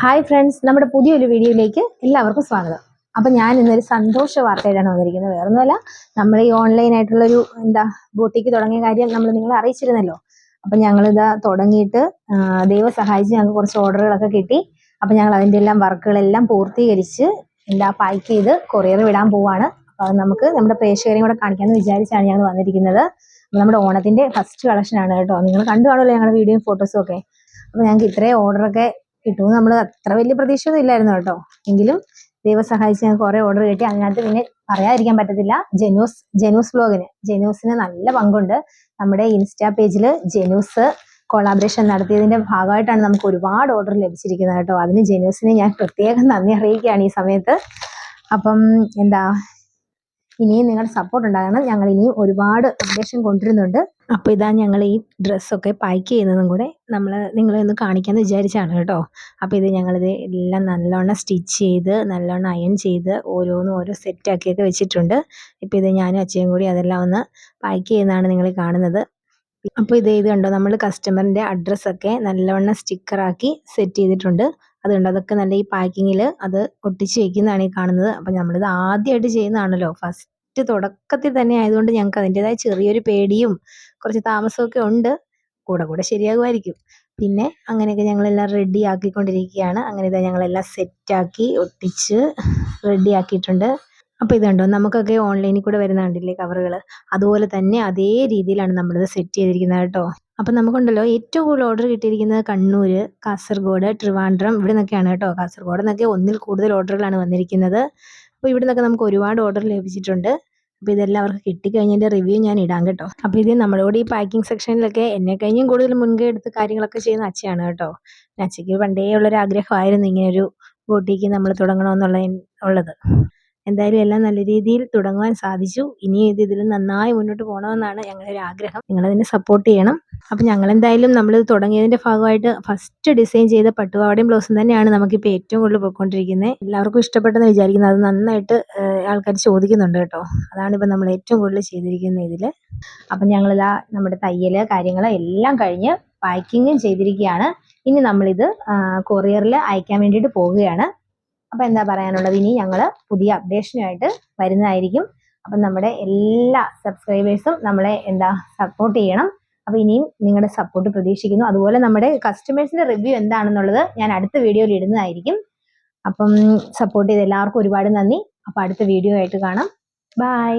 Hi friends നമ്മുടെ പുതിയൊരു വീഡിയോയിലേക്ക് എല്ലാവർക്കും സ്വാഗതം. അപ്പം ഞാൻ ഇന്നൊരു സന്തോഷ വാർത്തയിലാണ് വന്നിരിക്കുന്നത്. വേറൊന്നുമല്ല നമ്മൾ ഈ ഓൺലൈനായിട്ടുള്ളൊരു എന്താ ബോട്ടിക്ക് തുടങ്ങിയ കാര്യം നമ്മൾ നിങ്ങളെ അറിയിച്ചിരുന്നല്ലോ. അപ്പം ഞങ്ങളിതാ തുടങ്ങിയിട്ട് ദൈവം സഹായിച്ച് ഞങ്ങൾക്ക് കുറച്ച് ഓർഡറുകളൊക്കെ കിട്ടി. അപ്പം ഞങ്ങൾ അതിന്റെ എല്ലാം വർക്കുകളെല്ലാം പൂർത്തീകരിച്ച് എല്ലാം പാക്ക് ചെയ്ത് കൊറിയർ വിടാൻ പോവാണ്. അപ്പം അത് നമുക്ക് നമ്മുടെ പ്രേക്ഷകരെയും കൂടെ കാണിക്കാമെന്ന് വിചാരിച്ചാണ് ഞങ്ങൾ വന്നിരിക്കുന്നത്. നമ്മുടെ ഓണത്തിന്റെ ഫസ്റ്റ് കളക്ഷനാണ് കേട്ടോ. നിങ്ങൾ കണ്ടു കാണുമല്ലോ ഞങ്ങളുടെ വീഡിയോയും ഫോട്ടോസും ഒക്കെ. അപ്പം ഞങ്ങൾക്ക് ഇത്രയും ഓർഡറൊക്കെ കിട്ടുമെന്ന് നമ്മൾ അത്ര വലിയ പ്രതീക്ഷയൊന്നും ഇല്ലായിരുന്നു കേട്ടോ. എങ്കിലും ദൈവം സഹായിച്ച് ഞങ്ങൾക്ക് കുറേ ഓർഡർ കിട്ടി. അതിനകത്ത് പിന്നെ പറയാതിരിക്കാൻ പറ്റത്തില്ല. ജനൂസ് ജനൂസ് ബ്ലോഗിന് ജനൂസിന് നല്ല പങ്കുണ്ട്. നമ്മുടെ ഇൻസ്റ്റാ പേജിൽ ജനൂസ് കൊളാബറേഷൻ നടത്തിയതിന്റെ ഭാഗമായിട്ടാണ് നമുക്ക് ഒരുപാട് ഓർഡർ ലഭിച്ചിരിക്കുന്നത് കേട്ടോ. അതിന് ജനൂസിനെ ഞാൻ പ്രത്യേകം നന്ദി അറിയിക്കുകയാണ് ഈ സമയത്ത്. അപ്പം എന്താ ഇനിയും നിങ്ങളുടെ സപ്പോർട്ട് ഉണ്ടാകണം. ഞങ്ങൾ ഇനിയും ഒരുപാട് അപ്ഡേഷൻ കൊണ്ടുവരുന്നുണ്ട്. അപ്പോൾ ഇതാ ഞങ്ങൾ ഈ ഡ്രസ്സൊക്കെ പാക്ക് ചെയ്യുന്നതും കൂടെ നമ്മൾ നിങ്ങളെ ഒന്ന് കാണിക്കാമെന്ന് വിചാരിച്ചാണ് കേട്ടോ. അപ്പോൾ ഇത് ഞങ്ങളിത് എല്ലാം നല്ലോണം സ്റ്റിച്ച് ചെയ്ത് നല്ലോണം അയൺ ചെയ്ത് ഓരോന്നും ഓരോ സെറ്റ് സെറ്റാക്കിയൊക്കെ വെച്ചിട്ടുണ്ട്. ഇപ്പൊ ഇത് ഞാനും അച്ഛയും കൂടി അതെല്ലാം ഒന്ന് പാക്ക് ചെയ്യുന്നതാണ് നിങ്ങൾ കാണുന്നത്. അപ്പോൾ ഇത് ഇത് കണ്ടോ? നമ്മൾ കസ്റ്റമറിന്റെ അഡ്രസ്സൊക്കെ നല്ലവണ്ണം സ്റ്റിക്കറാക്കി സെറ്റ് ചെയ്തിട്ടുണ്ട്. അതുകൊണ്ട് അതൊക്കെ നല്ല ഈ പാക്കിങ്ങിൽ അത് ഒട്ടിച്ച് വെക്കുന്നതാണ് ഈ കാണുന്നത്. അപ്പം നമ്മളിത് ആദ്യമായിട്ട് ചെയ്യുന്നതാണല്ലോ. ഫസ്റ്റ് തുടക്കത്തിൽ തന്നെ ആയതുകൊണ്ട് ഞങ്ങൾക്ക് അതിന്റെതായ ചെറിയൊരു പേടിയും കുറച്ച് താമസമൊക്കെ ഉണ്ട്. കൂടെ കൂടെ ശരിയാകുമായിരിക്കും. പിന്നെ അങ്ങനെയൊക്കെ ഞങ്ങളെല്ലാം റെഡി ആക്കിക്കൊണ്ടിരിക്കുകയാണ്. അങ്ങനെ ഇതാ ഞങ്ങളെല്ലാം സെറ്റാക്കി ഒട്ടിച്ച് റെഡി ആക്കിയിട്ടുണ്ട്. അപ്പോൾ ഇതുണ്ടോ നമുക്കൊക്കെ ഓൺലൈനിൽ കൂടെ വരുന്ന കണ്ടില്ലേ കവറുകൾ അതുപോലെ തന്നെ അതേ രീതിയിലാണ് നമ്മളിത് സെറ്റ് ചെയ്തിരിക്കുന്നത് കേട്ടോ. അപ്പം നമുക്കുണ്ടല്ലോ ഏറ്റവും കൂടുതൽ ഓർഡർ കിട്ടിയിരിക്കുന്നത് കണ്ണൂർ കാസർഗോഡ് ട്രിവാൻഡ്രം ഇവിടെ നിന്നൊക്കെയാണ് കേട്ടോ. കാസർഗോഡ് നിന്നൊക്കെ ഒന്നിൽ കൂടുതൽ ഓർഡറുകളാണ് വന്നിരിക്കുന്നത്. അപ്പോൾ ഇവിടെ നിന്നൊക്കെ നമുക്ക് ഒരുപാട് ഓർഡർ ലഭിച്ചിട്ടുണ്ട്. അപ്പോൾ ഇതെല്ലാം അവർക്ക് കിട്ടിക്കഴിഞ്ഞതിന്റെ റിവ്യൂ ഞാൻ ഇടാം കേട്ടോ. അപ്പോൾ ഇത് നമ്മളോട് ഈ പാക്കിംഗ് സെക്ഷനിലൊക്കെ എന്നെ കഴിഞ്ഞും കൂടുതൽ മുൻകൈ എടുത്ത് കാര്യങ്ങളൊക്കെ ചെയ്യുന്ന അച്ഛയാണ് കേട്ടോ. അച്ഛയ്ക്ക് പണ്ടേ ഉള്ളൊരു ആഗ്രഹമായിരുന്നു ഒരു ബോട്ടിക്ക് നമ്മൾ തുടങ്ങണമെന്നുള്ള ഉള്ളത്. എന്തായാലും എല്ലാം നല്ല രീതിയിൽ തുടങ്ങുവാൻ സാധിച്ചു. ഇനി ഇത് ഇതിൽ നന്നായി മുന്നോട്ട് പോകണമെന്നാണ് ഞങ്ങളുടെ ഒരു ആഗ്രഹം. നിങ്ങളതിനെ സപ്പോർട്ട് ചെയ്യണം. അപ്പം എന്തായാലും നമ്മളിത് തുടങ്ങിയതിന്റെ ഭാഗമായിട്ട് ഫസ്റ്റ് ഡിസൈൻ ചെയ്ത പട്ടുപാവാടയും ബ്ലൗസും തന്നെയാണ് നമുക്കിപ്പോൾ ഏറ്റവും കൂടുതൽ പോയിക്കൊണ്ടിരിക്കുന്നത് എല്ലാവർക്കും ഇഷ്ടപ്പെട്ടെന്ന് വിചാരിക്കുന്നത് അത് നന്നായിട്ട് ആൾക്കാർ ചോദിക്കുന്നുണ്ട് കേട്ടോ. അതാണ് ഇപ്പം നമ്മൾ ഏറ്റവും കൂടുതൽ ചെയ്തിരിക്കുന്നത് ഇതിൽ അപ്പം ഞങ്ങളിതാ നമ്മുടെ തയ്യൽ കാര്യങ്ങൾ എല്ലാം കഴിഞ്ഞ് പാക്കിങ്ങും ചെയ്തിരിക്കുകയാണ്. ഇനി നമ്മളിത് കൊറിയറിൽ അയക്കാൻ വേണ്ടിയിട്ട് പോവുകയാണ്. അപ്പം എന്താ പറയാനുള്ളത്? ഇനി ഞങ്ങൾ പുതിയ അപ്ഡേഷനുമായിട്ട് വരുന്നതായിരിക്കും. അപ്പം നമ്മുടെ എല്ലാ സബ്സ്ക്രൈബേഴ്സും നമ്മളെ എന്താ സപ്പോർട്ട് ചെയ്യണം. അപ്പോൾ ഇനിയും നിങ്ങളുടെ സപ്പോർട്ട് പ്രതീക്ഷിക്കുന്നു. അതുപോലെ നമ്മുടെ കസ്റ്റമേഴ്സിന്റെ റിവ്യൂ എന്താണെന്നുള്ളത് ഞാൻ അടുത്ത വീഡിയോയിൽ ഇടുന്നതായിരിക്കും. അപ്പം സപ്പോർട്ട് ചെയ്ത് എല്ലാവർക്കും ഒരുപാട് നന്ദി. അപ്പോൾ അടുത്ത വീഡിയോ ആയിട്ട് കാണാം. ബൈ